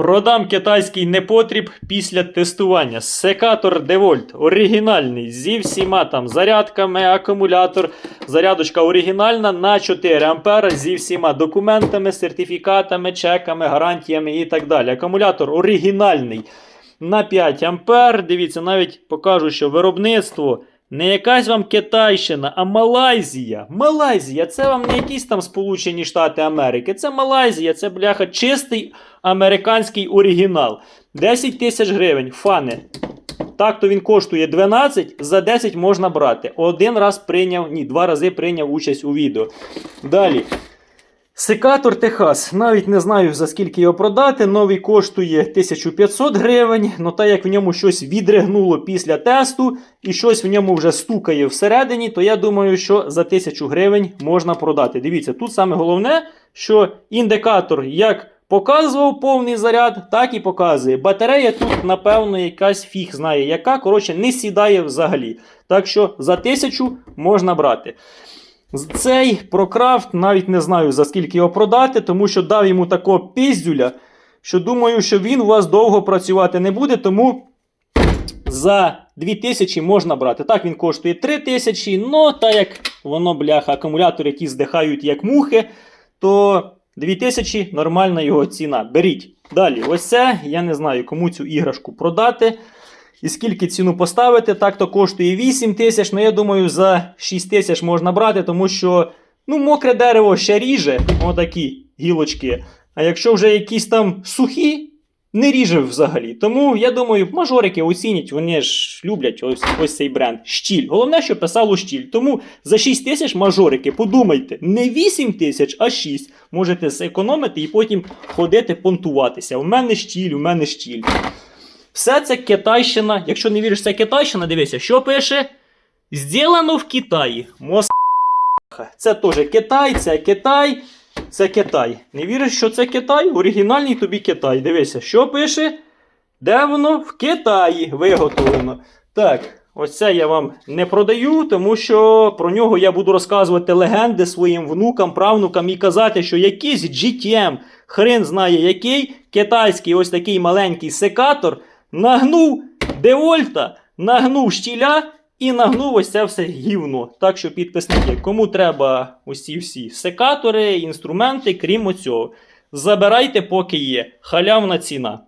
Продам китайський непотріб після тестування. Секатор Девольт оригінальний зі всіма там зарядками, акумулятор. Зарядочка оригінальна на 4 ампера зі всіма документами, сертифікатами, чеками, гарантіями і так далі. Акумулятор оригінальний на 5 ампер. Дивіться, навіть покажу, що виробництво. Не якась вам Китайщина, а Малайзія. Малайзія, це вам не якісь там Сполучені Штати Америки. Це Малайзія, це бляха чистий американський оригінал. 10 тисяч гривень. Фани. Так то він коштує 12, за 10 можна брати. Один раз прийняв, ні, два рази прийняв участь у відео. Далі. Секатор Техас. Навіть не знаю за скільки його продати. Новий коштує 1500 гривень. Ну та як в ньому щось відригнуло після тесту і щось в ньому вже стукає всередині, то я думаю, що за 1000 гривень можна продати. Дивіться, тут саме головне, що індикатор як показував повний заряд, так і показує. Батарея тут, напевно, якась фіг знає, яка, коротше, не сідає взагалі. Так що за 1000 можна брати. Цей прокрафт навіть не знаю за скільки його продати, тому що дав йому такого піздюля, що думаю, що він у вас довго працювати не буде, тому за 2000 можна брати. Так, він коштує 3000, ну та як воно, бляха, акумулятори, які здихають як мухи, то 2000 нормальна його ціна. Беріть. Далі, ось це, я не знаю, кому цю іграшку продати. І скільки ціну поставити, так то коштує 8 тисяч. Ну я думаю, за 6 тисяч можна брати, тому що ну, мокре дерево ще ріже, отакі гілочки. А якщо вже якісь там сухі, не ріже взагалі. Тому я думаю, мажорики оцінять, вони ж люблять ось, ось цей бренд. Щіль. Головне, що писало щіль. Тому за 6 тисяч мажорики, подумайте, не 8 тисяч, а 6. Можете зекономити і потім ходити понтуватися. У мене щіль, у мене щіль. Все це Китайщина. Якщо не віриш, це Китайщина, дивися, що пише? Зділано в Китаї. Мос... Це теж Китай, це Китай, це Китай. Не віриш, що це Китай? Оригінальний тобі Китай. Дивися, що пише? Де воно? В Китаї виготовлено. Так, ось це я вам не продаю, тому що про нього я буду розказувати легенди своїм внукам, правнукам і казати, що якийсь GTM, хрен знає який, китайський ось такий маленький секатор нагнув Девольта, нагнув щіля і нагнув ось це все гівно. Так що, підписники, кому треба усі всі секатори, інструменти, крім оцього, забирайте, поки є. Халявна ціна.